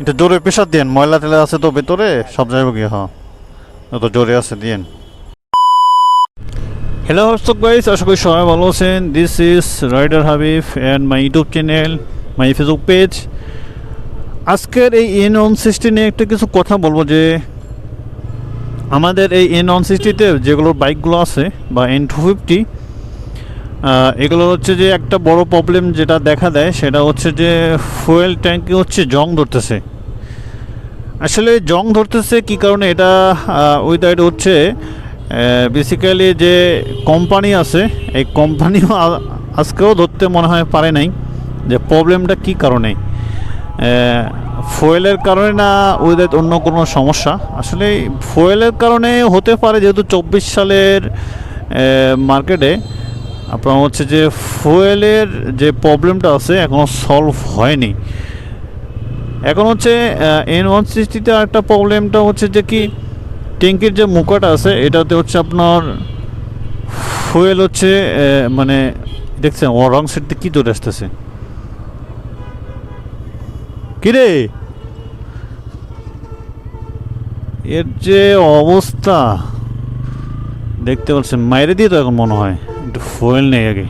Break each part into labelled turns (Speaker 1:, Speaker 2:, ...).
Speaker 1: এটা জোরে প্রেশার দিন ময়লা টেলা আছে তো ভেতরে, সব যাইব গিয়ে হ্যাঁ তো জোরে আছে দিন হ্যালো হস্তক গাইস আশা করি সবাই ভালো আছেন। This is rider Habib and my YouTube channel my Facebook page আজকের এই এন ওয়ান সিক্সটি নিয়ে একটা কিছু কথা বলব যে, আমাদের এই এন ওয়ান সিক্সটিতে যেগুলো বাইকগুলো আছে বা এন টু ফিফটি এগুলো হচ্ছে যে একটা বড় প্রবলেম যেটা দেখা দেয়, সেটা হচ্ছে যে ফুয়েল ট্যাঙ্কে হচ্ছে জং ধরতেছে। আসলে জং ধরতেছে কি কারণে? এটা দ্যাট হচ্ছে বেসিক্যালি যে কোম্পানি আছে, এই কোম্পানিও আজকেও ধরতে মনে হয় পারে নাই যে প্রবলেমটা কি কারণে? ফুয়েলের কারণে না উইথ অন্য কোনো সমস্যা? আসলে ফুয়েলের কারণে হতে পারে যেহেতু চব্বিশ সালের মার্কেটে আপনার হচ্ছে যে ফুয়েলের যে প্রবলেমটা আছে এখনও সলভ হয়নি। এখন হচ্ছে এন ওয়ান সিক্সটিতে একটা প্রবলেমটা হচ্ছে যে কি, ট্যাঙ্কির যে মুখাটা আছে, এটাতে হচ্ছে আপনার ফুয়েল হচ্ছে মানে দেখছেন ও রং সাইড কী দৌড়ে আসতেছে? কিরে এর যে অবস্থা, দেখতে পাচ্ছেন, মাইরে দিয়ে তো এখন মনে হয়। একটু ফুয়েল নেই আগে।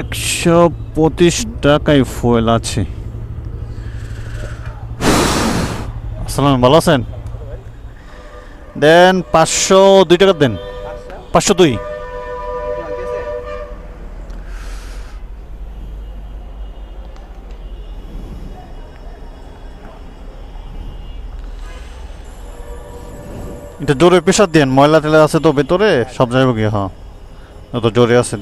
Speaker 1: একশো পঁচিশ টাকায় ফুয়েল আছে। আসসালাম ভালো আছেন? দেন পাঁচশো দুই টাকা দেন। পাঁচশো দুই। এটা জোরে প্রেশার দিন ময়লা টেলা আছে তো ভেতরে, সব যাইব গিয়ে হ্যাঁ। তো জোরে আছে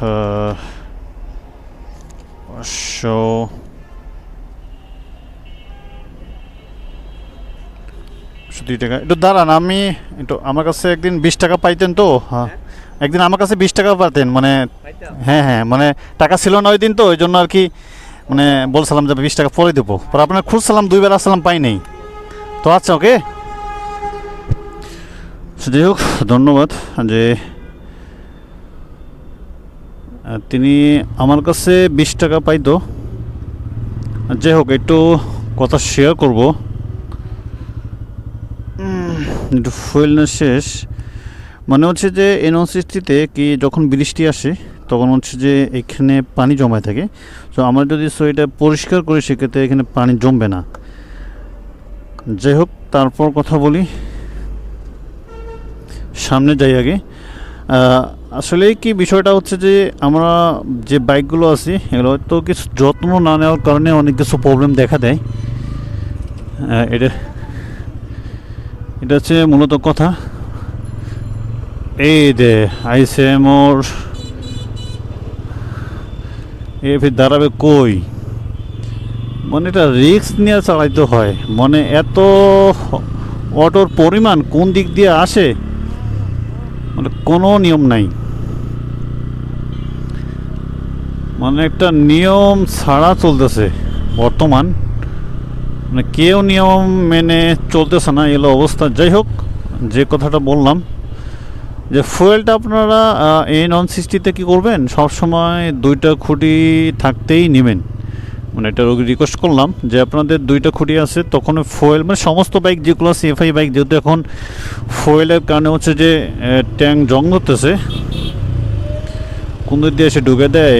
Speaker 1: আহ, পাঁচশো পাঁচশো দুই টাকা একটু দাঁড়ান আমি একটু আমার কাছে একদিন বিশ টাকা পাইতেন তো। হ্যাঁ। একদিন আমার কাছে বিশ টাকা পাতেন মানে হ্যাঁ হ্যাঁ মানে টাকা ছিল না ওই দিন তো ওই জন্য আর কি মানে বলছিলাম যে বিশ টাকা পরে দেবো। পর আপনার খুঁজছিলাম দুইবার আসলাম পাই নেই। তো আচ্ছা ওকে? যাই হোক ধন্যবাদ যে তিনি আমার কাছে বিশ টাকা পাইতো। যাই হোক একটু কথা শেয়ার করব। একটু ফুয়েল না শেষ। মনে হচ্ছে যে এনওসিসটিতে কি যখন বৃষ্টি আসে তখন হচ্ছে যে এখানে পানি জমায় থাকে। তো আমরা যদি সো এটা পরিষ্কার করি, সেক্ষেত্রে এখানে পানি জমবে না। যাই হোক, তারপর কথা বলি। সামনে যাই আগে। আসলে কি বিষয়টা হচ্ছে যে আমরা যে বাইকগুলো আছি, এগুলো হয়তো কিছু যত্ন না নেওয়ার কারণে অনেক কিছু প্রবলেম দেখা দেয়। এটা এটা হচ্ছে মূলত কথা। এই দে আইসে মোর এ ফির দাঁড়াবে কই? মানে এটা রিস্ক নিয়ে চালাইতে হয়। মানে এত অটোর পরিমাণ কোন দিক দিয়ে আসে মানে কোনো নিয়ম নাই। মানে একটা নিয়ম ছাড়া চলতেছে বর্তমান। মানে কেউ নিয়ম মেনে চলতেছে না, এলো অবস্থা। যাই হোক, যে কথাটা বললাম যে ফুয়েলটা আপনারা এই নন সিক্সটিতে কী করবেন? সবসময় দুইটা খুঁটি থাকতেই নেবেন। মানে এটা রিকোয়েস্ট করলাম যে আপনাদের দুইটা খুঁটি আছে, তখন ফুয়েল মানে সমস্ত বাইক যেগুলো আছে, এফআই বাইক যেহেতু এখন ফুয়েলের কারণে হচ্ছে যে ট্যাঙ্ক জং ধরতেছে কোন দিয়ে এসে ঢুকে দেয়?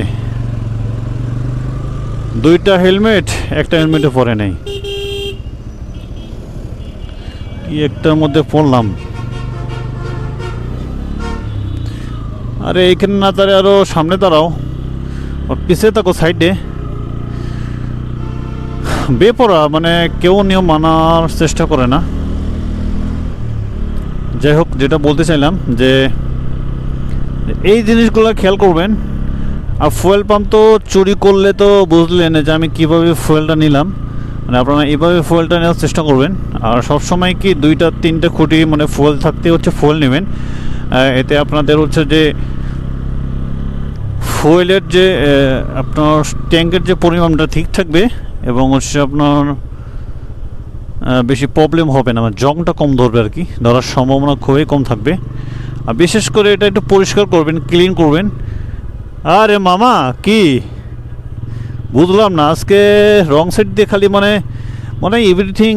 Speaker 1: দুইটা হেলমেট, একটা হেলমেটে পরে নেই। কি একটার মধ্যে পড়লাম। আরে এইখানে না তারে আরও সামনে দাঁড়াও। আর পিছিয়ে থাকো সাইডে। বেপরা মানে কেউ নিয়ম মানার চেষ্টা করে না। যাই হোক, যেটা বলতে চাইলাম যে, এই জিনিসগুলো খেয়াল করবেন। আর ফুয়েল পাম্প তো চুরি করলে তো বুঝলেন যে আমি কীভাবে ফুয়েলটা নিলাম। মানে আপনারা এইভাবে ফুয়েলটা নেওয়ার চেষ্টা করবেন। আর সবসময় কি দুইটা, তিনটে খুঁটি মানে ফুয়েল থাকতে হচ্ছে, ফুয়েল নেবেন। এতে আপনাদের হচ্ছে যে ফুয়েলের যে আপনার ট্যাঙ্কের যে পরিমাণটা ঠিক থাকবে এবং হচ্ছে আপনার বেশি প্রবলেম হবে না মানে জংটা কম ধরবে আর কি, ধরার সম্ভাবনা খুবই কম থাকবে। আর বিশেষ করে এটা একটু পরিষ্কার করবেন ক্লিন করবেন। আরে মামা, কি? বুঝলাম না, আজকে রং সেট দিয়ে খালি মানে মানে এভরিথিং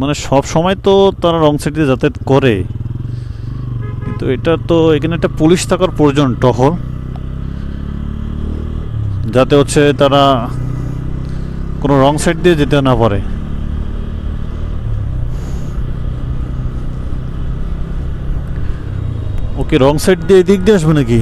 Speaker 1: মানে সব সময় তো তারা রং সেট দিয়ে যাতায়াত করে। কিন্তু এটা তো এখানে একটা পুলিশ থাকার প্রয়োজন টহল। যাতে হচ্ছে তারা কোনো রং সাইড দিয়ে যেতে না পারে। ওকে রং সাইড দিয়ে এদিক দিয়ে আসবে নাকি?